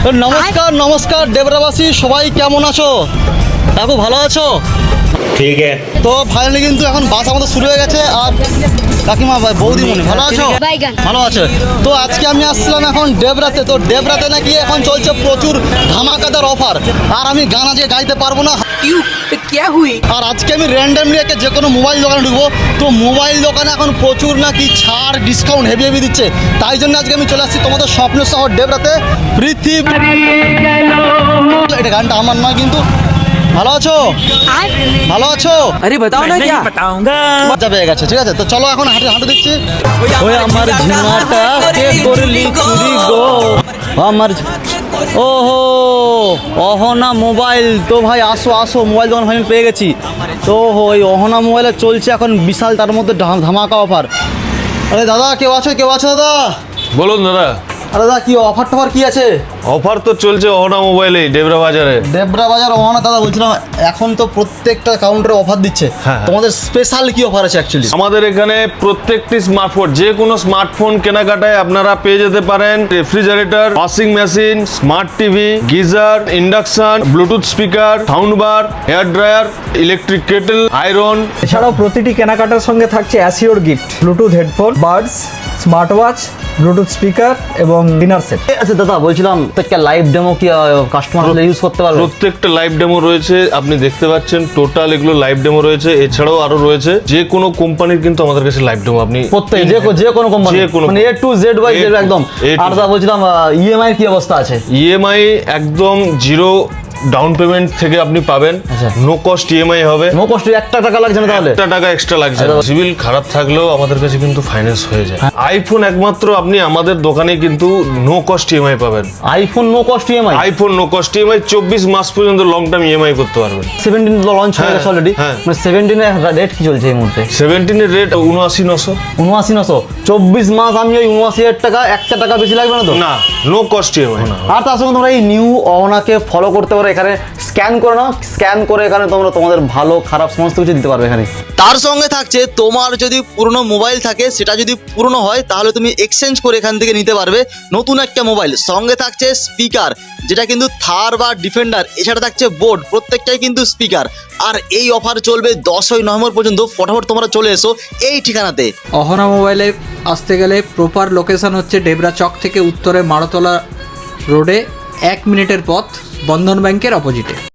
নমস্কার নমস্কার দেবরাবাসী সবাই কেমন আছো? কাকু ভালো আছো? ঠিক তো ফাইনালি কিন্তু এখন বাস আমাদের শুরু হয়ে গেছে আর কাকিমা ভাই বৌদি মনে ভালো আছো? ভালো আছো? তো আজকে আমি আসছিলাম এখন ডেবরাতে তো ডেবরাতে নাকি এখন চলছে প্রচুর ধামাকাদার অফার আর আমি গান আজকে গাইতে পারব না। আর আজকে আমি র্যান্ডামলি একে যে কোনো মোবাইল দোকানে ঢুকবো তো মোবাইল দোকানে এখন প্রচুর নাকি ছাড় ডিসকাউন্ট হেভি হেভি দিচ্ছে তাই জন্য আজকে আমি চলে আসছি তোমাদের স্বপ্ন শহর ডেবরাতে পৃথিবী। এটা গানটা আমার নয় কিন্তু ভালো আছো? ভালো আছো? আরে বাতাও না কি বাতাওগা মজা পেয়ে গেছে ঠিক আছে? তো চলো এখন হাঁটু হাঁটু দিচ্ছি ওই আমার ঝিমাটা কে করলি চুরি গো? আমার ওহো অহনা মোবাইল। তো ভাই আসো আসো মোবাইল দোকান আমি পেয়ে গেছি। তো ওই অহনা মোবাইলে চলছে এখন বিশাল তার মধ্যে ধামাকা অফার আরে দাদা কেউ আছো? কেউ আছো দাদা? বলুন দাদা। আরে দাদা কি অফার টফার কি আছে? অফার তো চলছে অহনা মোবাইলে ডেবরা বাজারে দেবরা বাজার অহনা দাদা বলছিলাম এখন তো প্রত্যেকটা কাউন্টারে অফার দিচ্ছে। হ্যাঁ। তোমাদের স্পেশাল কি অফার আছে অ্যাকচুয়ালি আমাদের এখানে প্রত্যেকটি স্মার্টফোন যে কোনো স্মার্টফোন কেনাকাটায় আপনারা পেয়ে যেতে পারেন। Refrigerator washing machine smart TV geyser induction Bluetooth speaker sound bar hair dryer electric kettle iron এছাড়াও প্রতিটি কেনাকাটার সঙ্গে থাকছে assured gift Bluetooth headphone buds smart watch Bluetooth speaker এবং ডিনার সেট আচ্ছা দাদা বলছিলাম প্রত্যেকটা লাইভ ডেমো কি কাস্টমার ইউজ করতে পারবে? প্রত্যেকটা লাইভ ডেমো রয়েছে আপনি দেখতে পাচ্ছেন টোটাল এগুলো লাইভ ডেমো রয়েছে এছাড়াও আরও রয়েছে যে কোনো কোম্পানির কিন্তু আমাদের কাছে লাইভ ডেমো আপনি প্রত্যেক যে যে কোনো কোম্পানি যে কোনো মানে A to Z A Z একদম। আর দাদা। বলছিলাম ইএমআই কি অবস্থা আছে? ইএমআই একদম জিরো ডাউন পেমেন্ট থেকে আপনি পাবেন। আচ্ছা। নো কস্ট ইএমআই হবে। নো কষ্ট একটা টাকা লাগছে না তাহলে? একটা টাকা এক্সট্রা লাগছে আচ্ছা। সিভিল খারাপ থাকলেও আমাদের কাছে কিন্তু ফাইন্যান্স হয়ে যায়। হ্যাঁ। আইফোন একমাত্র আপনি আমাদের দোকানে কিন্তু নো কস্ট ইএমআই পাবেন। IPhone no cost EMI iPhone no cost EMI চব্বিশ মাস পর্যন্ত লং টার্ম ইএমআই করতে পারবেন। সেভেন্টিন তো লঞ্চ হয়ে হ্যাঁ, গেছে অলরেডি হ্যাঁ। মানে সেভেন্টিনের রেট কি চলছে এই মুহূর্তে? সেভেন্টিনের রেট উনআশি নশো। উনআশি নশো। চব্বিশ মাস আমি ওই উনআশি হাজার টাকা একটা টাকা বেশি লাগবে না তো? না নো কস্ট ইএমআই আর তার সঙ্গে তোমরা এই নিউ অওনাকে ফলো করতে পারো এখানে স্ক্যান করে নাও স্ক্যান করে এখানে তোমরা তোমাদের ভালো খারাপ সমস্ত কিছু দিতে পারবে এখানে। তার সঙ্গে থাকছে তোমার যদি পুরনো মোবাইল থাকে সেটা যদি পুরনো হয় তাহলে তুমি এক্সচেঞ্জ করে এখান থেকে নিতে পারবে নতুন একটা মোবাইল সঙ্গে থাকছে স্পিকার যেটা কিন্তু থার বা ডিফেন্ডার এছাড়া থাকছে বোর্ড প্রত্যেকটাই কিন্তু স্পিকার আর এই অফার চলবে দশই নভেম্বর পর্যন্ত ফটাফট তোমরা চলে এসো এই ঠিকানাতে। অহনা মোবাইলে আসতে গেলে প্রপার লোকেশন হচ্ছে ডেবরা চক থেকে উত্তরে মারতলা রোডে এক মিনিটের পথ। বন্ধন ব্যাংকের অপোজিটে।